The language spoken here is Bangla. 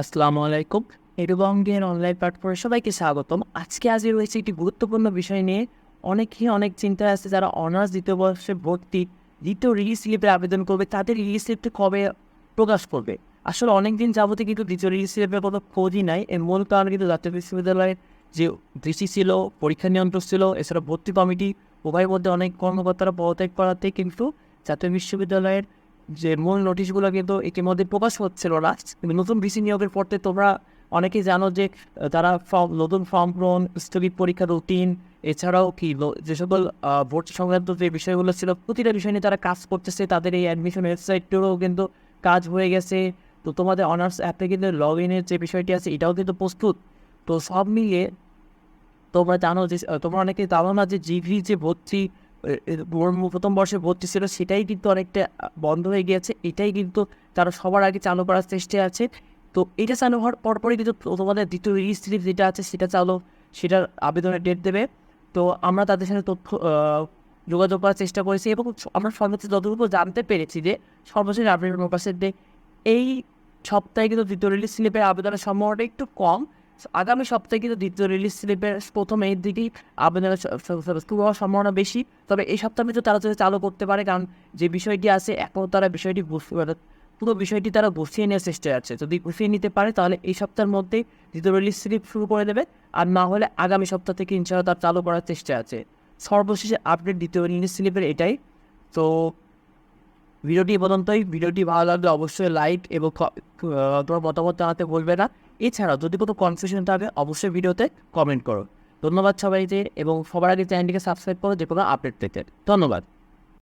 আসসালামু আলাইকুম এডুবঙ্গের অনলাইন প্ল্যাটফর্মে সবাইকে স্বাগতম। আজকে আজ রয়েছে একটি গুরুত্বপূর্ণ বিষয় নিয়ে। অনেকেই অনেক চিন্তায় আছে যারা অনার্স দ্বিতীয় বর্ষে ভর্তি, দ্বিতীয় রিলিজ স্লিপে আবেদন করবে, তাদের রিলিজ স্লিপটা কবে প্রকাশ করবে? আসলে অনেক দিন যাবতে কিন্তু দ্বিতীয় রিলিজ কোনো খোঁজই নাই। এর মূল কারণ কিন্তু জাতীয় বিশ্ববিদ্যালয়ের যে দৃষ্টি ছিল, পরীক্ষা নিয়ন্ত্রণ ছিল, এছাড়া ভর্তি কমিটি, উভয়ের মধ্যে অনেক কর্মকর্তারা পদত্যাগ করাতে কিন্তু জাতীয় বিশ্ববিদ্যালয়ের যে মূল নোটিশগুলো কিন্তু ইতিমধ্যে প্রকাশ হচ্ছিল না নতুন ভিসি নিয়োগের পর তোমরা অনেকেই জানো যে তারা ফর্ম, নতুন ফর্ম পূরণ, স্থগিত পরীক্ষা রুটিন, এছাড়াও কি যে সকল ভর্তি সংক্রান্ত যে বিষয়গুলো ছিল, প্রতিটা বিষয় নিয়ে তারা কাজ করতেছে, তাদের এই অ্যাডমিশন ওয়েবসাইটেরও কিন্তু কাজ হয়ে গেছে। তো তোমাদের অনার্স অ্যাপে কিন্তু লগ ইনের যে বিষয়টি আছে, এটাও কিন্তু প্রস্তুত। তো সব মিলিয়ে তোমরা জানো যে তোমরা অনেকে জানো না যে জিভি যে ভর্তি প্রথম- বর্ষে ভর্তি ছিল, সেটাই কিন্তু অনেকটা বন্ধ হয়ে গিয়েছে। এটাই কিন্তু তারা সবার আগে চালু করার চেষ্টায় আছে। তো এটা চালু হওয়ার পরপরই কিন্তু তোমাদের দ্বিতীয় স্লিপ যেটা আছে, সেটা চালু, সেটার আবেদনের ডেট দেবে। তো আমরা তাদের সাথে তথ্য যোগাযোগ করার চেষ্টা করেছি এবং আমরা সর্বোচ্চ যতটুকু জানতে পেরেছি যে, সর্বশেষ আপডেট প্রকাশের ডে এই সপ্তাহে কিন্তু দ্বিতীয় রিলিজ স্লিপের আবেদনের সম্ভাবনাটা একটু কম। আগামী সপ্তাহে কিন্তু দ্বিতীয় রিলিজ স্লিপের প্রথম এই দিকেই আবেদনের শুরু হওয়ার সম্ভাবনা বেশি। তবে এই সপ্তাহের ভিতরে তারা যদি চালু করতে পারে, কারণ যে বিষয়টি আছে এখন তারা বিষয়টি বুঝতে পুরো বিষয়টি তারা গুছিয়ে নেওয়ার চেষ্টা আছে। যদি গুছিয়ে নিতে পারে, তাহলে এই সপ্তাহের মধ্যেই দ্বিতীয় রিলিজ স্লিপ শুরু করে দেবে। আর না হলে আগামী সপ্তাহ থেকে ইনশাআল্লাহ তার চালু করার চেষ্টা আছে। সর্বশেষে আপডেট দ্বিতীয় রিলিজ স্লিপের এটাই। তো, ভিডিওটি পর্যন্তই। ভিডিওটি ভালো লাগলে অবশ্যই লাইক এবং তোমার মতামত জানাতে বলবে না। এছাড়াও যদি কোনো কনফিউশন থাকে, অবশ্যই ভিডিওতে কমেন্ট করো। ধন্যবাদ সবাইকে এবং সবার আগে চ্যানেলটিকে সাবস্ক্রাইব করো, যে কোনো আপডেট পেতে। ধন্যবাদ।